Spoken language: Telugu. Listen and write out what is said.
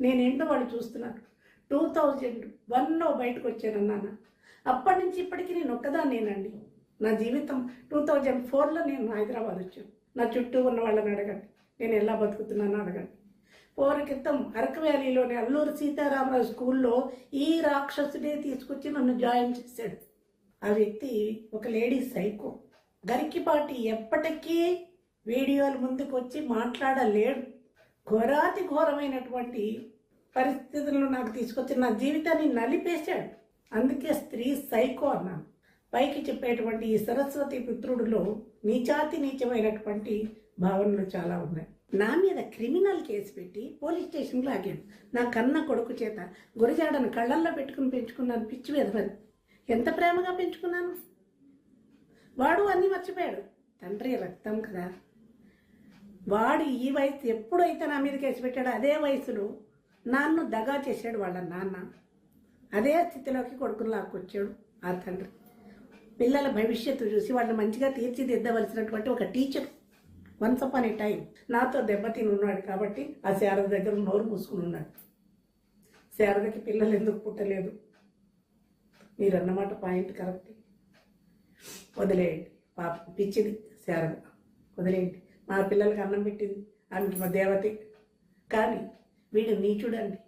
నేనేంటో వాళ్ళు చూస్తున్నారు. టూ థౌజండ్ వన్లో బయటకు వచ్చానన్నాను అప్పటి నుంచి ఇప్పటికీ నేను ఒక్కదాన్నేనండి. నా జీవితం టూ థౌజండ్ ఫోర్లో నేను హైదరాబాద్ వచ్చాను. నా చుట్టూ ఉన్న వాళ్ళని అడగండి. నేను ఎలా బతుకుతున్నానో అడగండి. పోర క్రితం అరకు వ్యాలీలోని అల్లూరు సీతారామరాజు స్కూల్లో ఈ రాక్షసుడే తీసుకొచ్చి నన్ను జాయిన్ చేశాడు. ఆ వ్యక్తి ఒక లేడీ సైకో. గరికిపాటి ఎప్పటికీ వీడియోల ముందుకు వచ్చి మాట్లాడలేడు. ఘోరాతి ఘోరమైనటువంటి పరిస్థితులను నాకు తీసుకొచ్చి నా జీవితాన్ని నలిపేశాడు. అందుకే స్త్రీ సైకో అన్నాను. పైకి చెప్పేటువంటి ఈ సరస్వతి పుత్రుడిలో నీచాతి నీచమైనటువంటి భావనలు చాలా ఉన్నాయి. నా మీద క్రిమినల్ కేసు పెట్టి పోలీస్ స్టేషన్లో ఆగాడు నా కన్న కొడుకు చేత గురజాడను కళ్ళల్లో పెట్టుకుని పెంచుకున్నాను పిచ్చి వెదవని ఎంత ప్రేమగా పెంచుకున్నాను? వాడు అన్నీ మర్చిపోయాడు. తండ్రి రక్తం కదా. వాడు ఈ వయసు ఎప్పుడైతే నా మీద కేసు పెట్టాడో అదే వయసులో నాన్ను దగా చేశాడు వాళ్ళ నాన్న. అదే స్థితిలోకి కొడుకుని లాక్కొచ్చాడు ఆ తండ్రి. పిల్లల భవిష్యత్తు చూసి వాళ్ళని మంచిగా తీర్చిదిద్దవలసినటువంటి ఒక teacher once upon a time నాతో దెబ్బతిని ఉన్నాడు కాబట్టి ఆ శారద దగ్గర నోరు మూసుకుని ఉన్నాడు. శారదకి పిల్లలు ఎందుకు పుట్టలేదు? మీరు అన్నమాట పాయింట్ కరెక్ట్. వదిలేయండి. పాప పిచ్చిది శారద. వదిలేయండి. మా పిల్లలకి అన్నం పెట్టింది ఆమెకి మా దేవతే కానీ వీడు నీచుడండి.